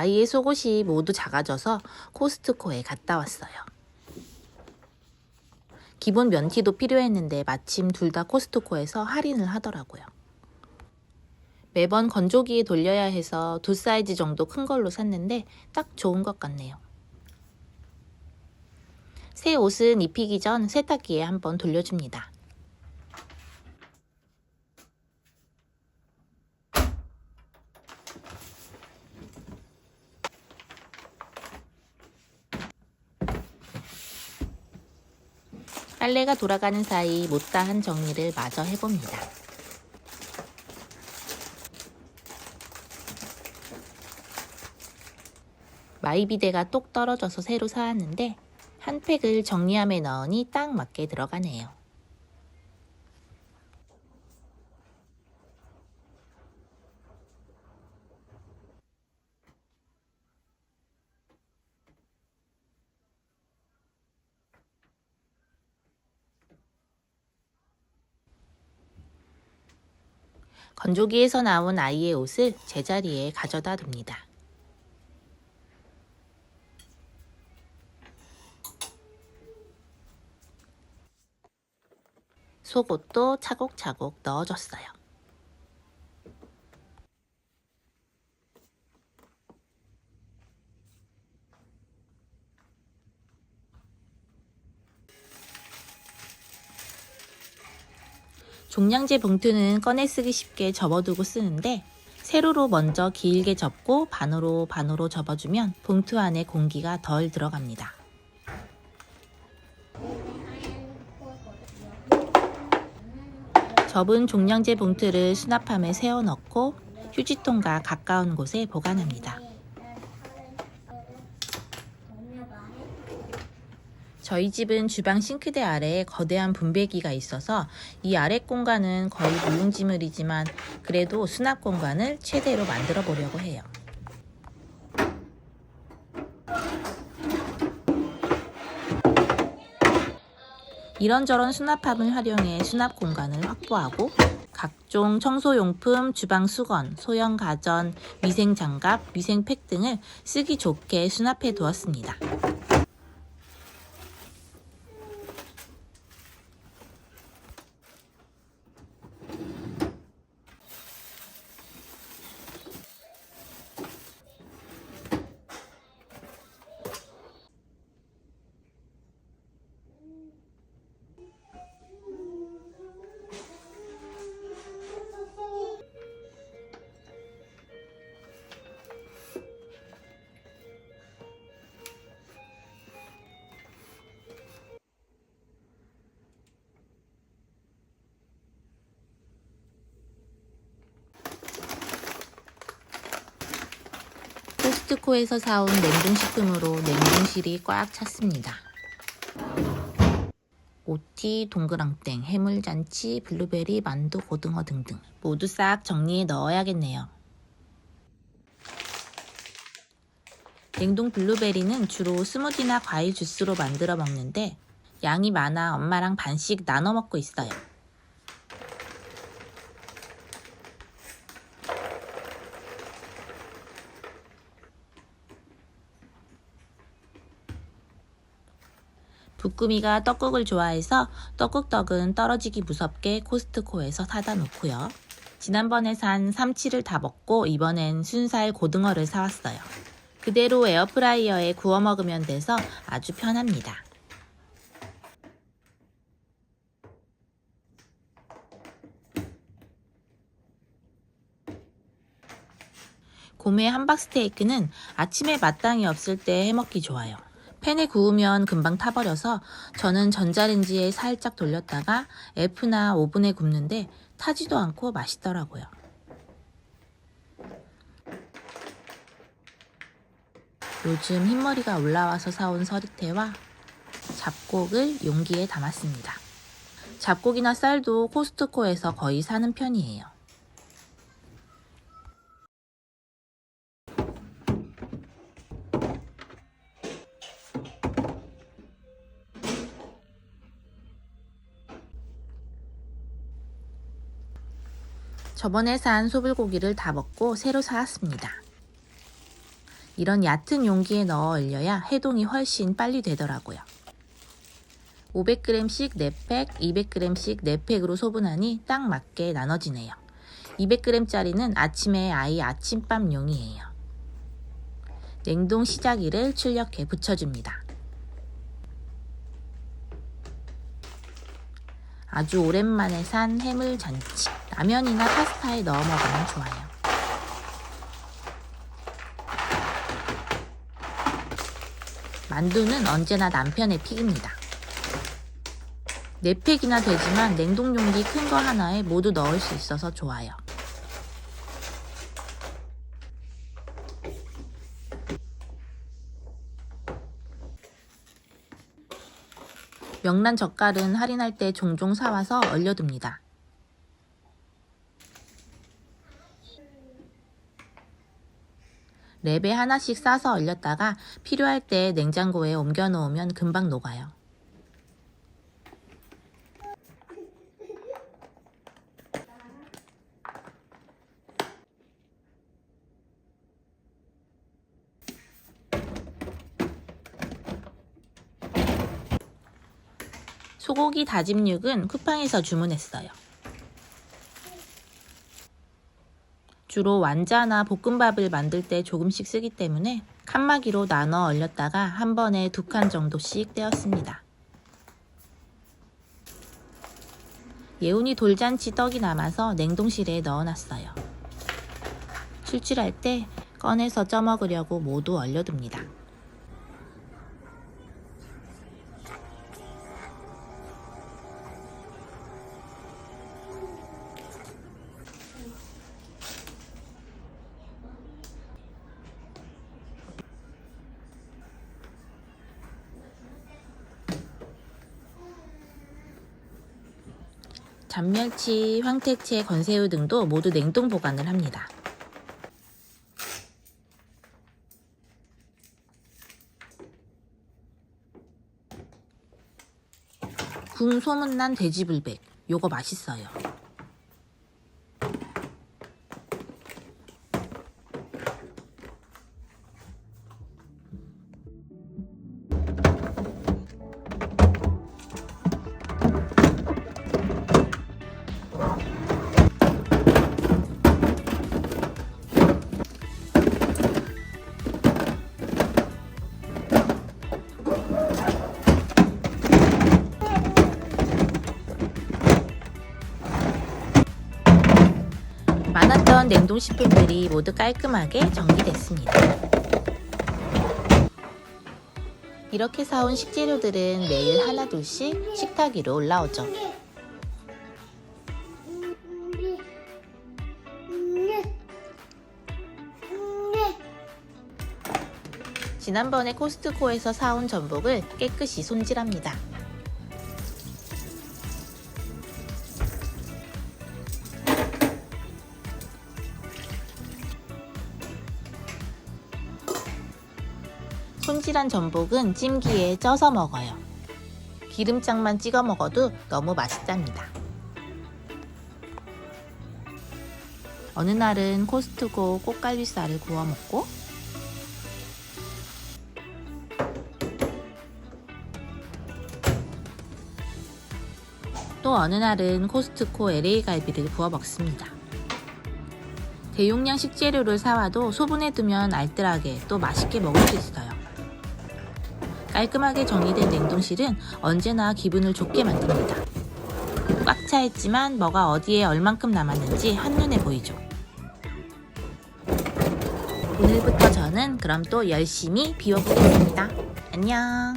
아이의 속옷이 모두 작아져서 코스트코에 갔다 왔어요. 기본 면티도 필요했는데 마침 둘 다 코스트코에서 할인을 하더라고요. 매번 건조기에 돌려야 해서 두 사이즈 정도 큰 걸로 샀는데 딱 좋은 것 같네요. 새 옷은 입히기 전 세탁기에 한번 돌려줍니다. 빨래가 돌아가는 사이 못다한 정리를 마저 해봅니다. 마이비데가 똑 떨어져서 새로 사왔는데 한 팩을 정리함에 넣으니 딱 맞게 들어가네요. 건조기에서 나온 아이의 옷을 제자리에 가져다 둡니다. 속옷도 차곡차곡 넣어줬어요. 종량제 봉투는 꺼내 쓰기 쉽게 접어두고 쓰는데 세로로 먼저 길게 접고 반으로 반으로 접어주면 봉투 안에 공기가 덜 들어갑니다. 접은 종량제 봉투를 수납함에 세워 넣고 휴지통과 가까운 곳에 보관합니다. 저희 집은 주방 싱크대 아래에 거대한 분배기가 있어서 이 아래 공간은 거의 무용지물이지만 그래도 수납 공간을 최대로 만들어 보려고 해요. 이런저런 수납함을 활용해 수납 공간을 확보하고 각종 청소용품, 주방 수건, 소형 가전, 위생 장갑, 위생팩 등을 쓰기 좋게 수납해 두었습니다. 코스트코에서 사온 냉동식품으로 냉동실이 꽉 찼습니다. 오티, 동그랑땡, 해물잔치, 블루베리, 만두, 고등어 등등 모두 싹 정리해 넣어야겠네요. 냉동 블루베리는 주로 스무디나 과일 주스로 만들어 먹는데 양이 많아 엄마랑 반씩 나눠 먹고 있어요. 부꾸미가 떡국을 좋아해서 떡국떡은 떨어지기 무섭게 코스트코에서 사다 놓고요. 지난번에 산 삼치를 다 먹고 이번엔 순살 고등어를 사왔어요. 그대로 에어프라이어에 구워 먹으면 돼서 아주 편합니다. 고메 함박 스테이크는 아침에 마땅히 없을 때 해먹기 좋아요. 팬에 구우면 금방 타버려서 저는 전자레인지에 살짝 돌렸다가 F나 오븐에 굽는데 타지도 않고 맛있더라고요. 요즘 흰머리가 올라와서 사온 서리태와 잡곡을 용기에 담았습니다. 잡곡이나 쌀도 코스트코에서 거의 사는 편이에요. 저번에 산 소불고기를 다 먹고 새로 사왔습니다. 이런 얕은 용기에 넣어 얼려야 해동이 훨씬 빨리 되더라고요. 500g씩 4팩, 200g씩 4팩으로 소분하니 딱 맞게 나눠지네요. 200g짜리는 아침에 아이 아침밥용이에요. 냉동 시자기를 출력해 붙여줍니다. 아주 오랜만에 산 해물 잔치. 라면이나 파스타에 넣어 먹으면 좋아요. 만두는 언제나 남편의 픽입니다. 4팩이나 되지만 냉동 용기 큰 거 하나에 모두 넣을 수 있어서 좋아요. 명란 젓갈은 할인할 때 종종 사와서 얼려둡니다. 랩에 하나씩 싸서 얼렸다가 필요할 때 냉장고에 옮겨 놓으면 금방 녹아요. 소고기 다짐육은 쿠팡에서 주문했어요. 주로 완자나 볶음밥을 만들 때 조금씩 쓰기 때문에 칸막이로 나눠 얼렸다가 한 번에 두 칸 정도씩 떼었습니다. 예훈이 돌잔치 떡이 남아서 냉동실에 넣어놨어요. 출출할 때 꺼내서 쪄먹으려고 모두 얼려둡니다. 잔멸치, 황태채, 건새우 등도 모두 냉동 보관을 합니다. 궁 소문난 돼지불백. 요거 맛있어요. 냉동식품들이 모두 깔끔하게 정리됐습니다. 이렇게 사온 식재료들은 매일 하나둘씩 식탁 위로 올라오죠. 지난번에 코스트코에서 사온 전복을 깨끗이 손질합니다. 손질한 전복은 찜기에 쪄서 먹어요. 기름장만 찍어 먹어도 너무 맛있답니다. 어느 날은 코스트코 꽃갈비살을 구워 먹고 또 어느 날은 코스트코 LA 갈비를 구워 먹습니다. 대용량 식재료를 사와도 소분해 두면 알뜰하게 또 맛있게 먹을 수 있어요. 깔끔하게 정리된 냉동실은 언제나 기분을 좋게 만듭니다. 꽉 차 있지만 뭐가 어디에 얼만큼 남았는지 한눈에 보이죠. 오늘부터 저는 그럼 또 열심히 비워보겠습니다. 안녕.